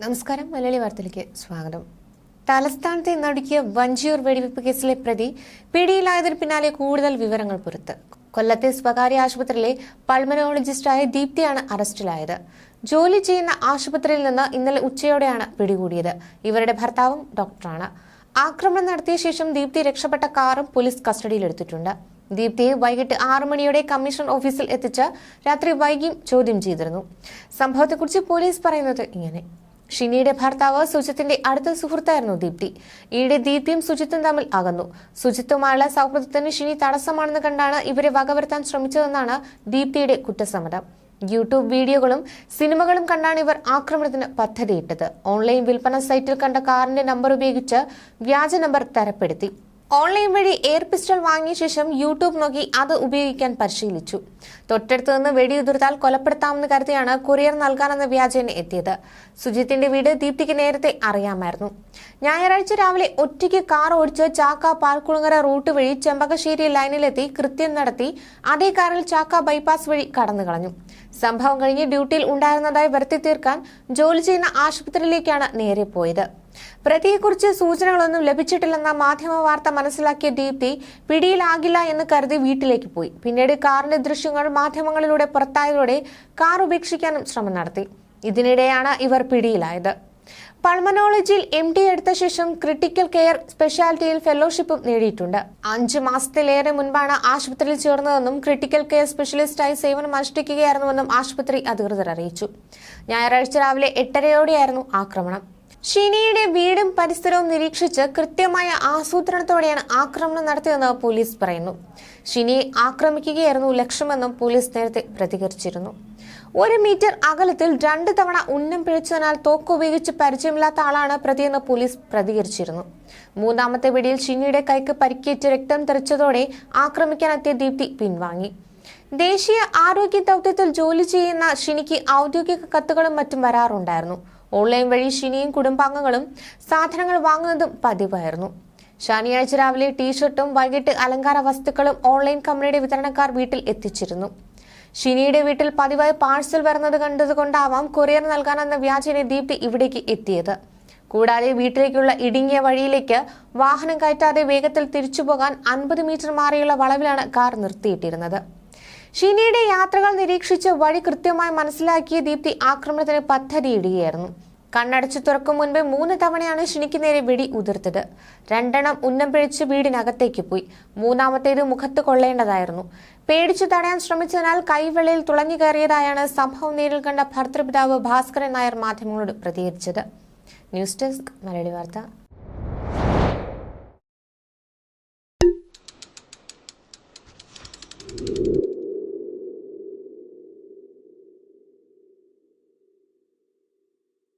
നമസ്കാരം. മലയാളി വാർത്തയിലേക്ക് സ്വാഗതം. തലസ്ഥാനത്തെ നടുക്കിയ വഞ്ചിയൂർ വെടിവെപ്പ് കേസിലെ പ്രതി പിടിയിലായതിന് പിന്നാലെ കൂടുതൽ വിവരങ്ങൾ പുറത്ത്. കൊല്ലത്തെ സ്വകാര്യ ആശുപത്രിയിലെ പൾമനോളജിസ്റ്റായ ദീപ്തിയാണ് അറസ്റ്റിലായത്. ജോലി ചെയ്യുന്ന ആശുപത്രിയിൽ നിന്ന് ഇന്നലെ ഉച്ചയോടെയാണ് പിടികൂടിയത്. ഇവരുടെ ഭർത്താവും ഡോക്ടറാണ്. ആക്രമണം നടത്തിയ ശേഷം ദീപ്തി രക്ഷപ്പെട്ട കാറും പോലീസ് കസ്റ്റഡിയിലെടുത്തിട്ടുണ്ട്. ദീപ്തിയെ വൈകിട്ട് ആറു മണിയോടെ കമ്മീഷൻ ഓഫീസിൽ എത്തിച്ച് രാത്രി വൈകിയും ചോദ്യം ചെയ്തിരുന്നു. സംഭവത്തെക്കുറിച്ച് പോലീസ് പറയുന്നത് ഇങ്ങനെ. ഷിനിയുടെ ഭർത്താവ് സുജിത്തിന്റെ അടുത്ത സുഹൃത്തായിരുന്നു ദീപ്തി. ഈയിടെ ദീപ്തിയും സുജിത്തും തമ്മിൽ അകന്നു. സുജിത്തുമായുള്ള സൗഹൃദത്തിന് ഷിനി തടസ്സമാണെന്ന് കണ്ടാണ് ഇവരെ വകവരുത്താൻ ശ്രമിച്ചതെന്നാണ് ദീപ്തിയുടെ കുറ്റസമ്മതം. യൂട്യൂബ് വീഡിയോകളും സിനിമകളും കണ്ടാണ് ഇവർ ആക്രമണത്തിന് പദ്ധതിയിട്ടത്. ഓൺലൈൻ വിൽപ്പന സൈറ്റിൽ കണ്ട കാറിന്റെ നമ്പർ ഉപയോഗിച്ച് വ്യാജ നമ്പർ തരപ്പെടുത്തി. ഓൺലൈൻ വഴി എയർ പിസ്റ്റൾ വാങ്ങിയ ശേഷം യൂട്യൂബ് നോക്കി അത് ഉപയോഗിക്കാൻ പരിശീലിച്ചു. തൊട്ടടുത്ത് നിന്ന് വെടിയുതിർത്താൽ കൊലപ്പെടുത്താമെന്ന് കരുതിയാണ് കൊറിയർ നൽകാനെന്ന വ്യാജേന എത്തിയത്. സുജിത്തിന്റെ വീട് ദീപ്തിക്ക് നേരത്തെ അറിയാമായിരുന്നു. ഞായറാഴ്ച രാവിലെ ഒറ്റയ്ക്ക് കാർ ഓടിച്ച് ചാക്ക പാൽക്കുളങ്ങര റൂട്ട് വഴി ചെമ്പകശ്ശേരി ലൈനിലെത്തി കൃത്യം നടത്തി അതേ കാറിൽ ചാക്ക ബൈപ്പാസ് വഴി കടന്നു കളഞ്ഞു. സംഭവം കഴിഞ്ഞ് ഡ്യൂട്ടിയിൽ ഉണ്ടായിരുന്നതായി വരുത്തി തീർക്കാൻ ജോലി ചെയ്യുന്ന ആശുപത്രിയിലേക്കാണ് നേരെ പോയത്. പ്രതിയെക്കുറിച്ച് സൂചനകളൊന്നും ലഭിച്ചിട്ടില്ലെന്ന മാധ്യമ വാർത്ത മനസ്സിലാക്കിയ ദീപ്തി പിടിയിലാകില്ല എന്ന് കരുതി വീട്ടിലേക്ക് പോയി. പിന്നീട് കാറിന്റെ ദൃശ്യങ്ങൾ മാധ്യമങ്ങളിലൂടെ പുറത്തായതോടെ കാർ ഉപേക്ഷിക്കാനും ശ്രമം നടത്തി. ഇതിനിടെയാണ് ഇവർ പിടിയിലായത്. പൾമനോളജിയിൽ എം ഡി എടുത്ത ശേഷം ക്രിട്ടിക്കൽ കെയർ സ്പെഷ്യാലിറ്റിയിൽ ഫെലോഷിപ്പും നേടിയിട്ടുണ്ട്. അഞ്ച് മാസത്തിലേറെ മുൻപാണ് ആശുപത്രിയിൽ ചേർന്നതെന്നും ക്രിട്ടിക്കൽ കെയർ സ്പെഷ്യലിസ്റ്റായി സേവനം അനുഷ്ഠിക്കുകയായിരുന്നുവെന്നും ആശുപത്രി അധികൃതർ അറിയിച്ചു. ഞായറാഴ്ച രാവിലെ എട്ടരയോടെയായിരുന്നു ആക്രമണം. ഷിനിയുടെ വീടും പരിസരവും നിരീക്ഷിച്ച് കൃത്യമായ ആസൂത്രണത്തോടെയാണ് ആക്രമണം നടത്തിയതെന്ന് പോലീസ് പറയുന്നു. ഷിനിയെ ആക്രമിക്കുകയായിരുന്നു ലക്ഷ്യമെന്നും പോലീസ് നേരത്തെ പ്രതികരിച്ചിരുന്നു. ഒരു മീറ്റർ അകലത്തിൽ രണ്ട് തവണ ഉന്നം പിഴച്ചതിനാൽ തോക്ക് ഉപയോഗിച്ച് പരിചയമില്ലാത്ത ആളാണ് പ്രതിയെന്ന് പോലീസ് പ്രതികരിച്ചിരുന്നു. മൂന്നാമത്തെ വെടിയിൽ ഷിനിയുടെ കൈക്ക് പരിക്കേറ്റ് രക്തം തെറിച്ചതോടെ ആക്രമിക്കാനെത്തിയ ദീപ്തി പിൻവാങ്ങി. ദേശീയ ആരോഗ്യ ദൗത്യത്തിൽ ജോലി ചെയ്യുന്ന ഷിനിക്ക് ഔദ്യോഗിക കത്തുകളും മറ്റും വരാറുണ്ടായിരുന്നു. ഓൺലൈൻ വഴി ഷിനിയും കുടുംബാംഗങ്ങളും സാധനങ്ങൾ വാങ്ങുന്നതും പതിവായിരുന്നു. ശനിയാഴ്ച രാവിലെ ടീഷർട്ടും വൈകിട്ട് അലങ്കാര വസ്തുക്കളും ഓൺലൈൻ കമ്പനിയുടെ വിതരണക്കാർ വീട്ടിൽ എത്തിച്ചിരുന്നു. ഷിനിയുടെ വീട്ടിൽ പതിവായി പാഴ്സൽ വരുന്നത് കണ്ടതുകൊണ്ടാവാം കൊറിയർ നൽകാനെന്ന വ്യാജനെ ദീപ്തി ഇവിടേക്ക് എത്തിയത്. കൂടാതെ വീട്ടിലേക്കുള്ള ഇടുങ്ങിയ വഴിയിലേക്ക് വാഹനം കയറ്റാതെ വേഗത്തിൽ തിരിച്ചു പോകാൻ അൻപത് മീറ്റർ മാറിയുള്ള വളവിലാണ് കാർ നിർത്തിയിട്ടിരുന്നത്. ഷിനിയുടെ യാത്രകൾ നിരീക്ഷിച്ച് വഴി കൃത്യമായി മനസ്സിലാക്കിയ ദീപ്തി ആക്രമണത്തിന് പദ്ധതിയിടുകയായിരുന്നു. കണ്ണടച്ചു തുറക്കും മുൻപ് മൂന്ന് തവണയാണ് ഷിനിക്ക് നേരെ വെടി ഉതിർത്തത്. രണ്ടെണ്ണം ഉന്നം പിഴിച്ച് വീടിനകത്തേക്ക് പോയി. മൂന്നാമത്തേത് മുഖത്ത് കൊള്ളേണ്ടതായിരുന്നു. പേടിച്ചു തടയാൻ ശ്രമിച്ചതിനാൽ കൈവെള്ളയിൽ തുളഞ്ഞു കയറിയതായാണ് സംഭവം നേരിൽ കണ്ട ഭർത്തൃപിതാവ് ഭാസ്കരൻ നായർ മാധ്യമങ്ങളോട് പ്രതികരിച്ചത്. ന്യൂസ് ഡെസ്ക് മലയാളി വാർത്ത.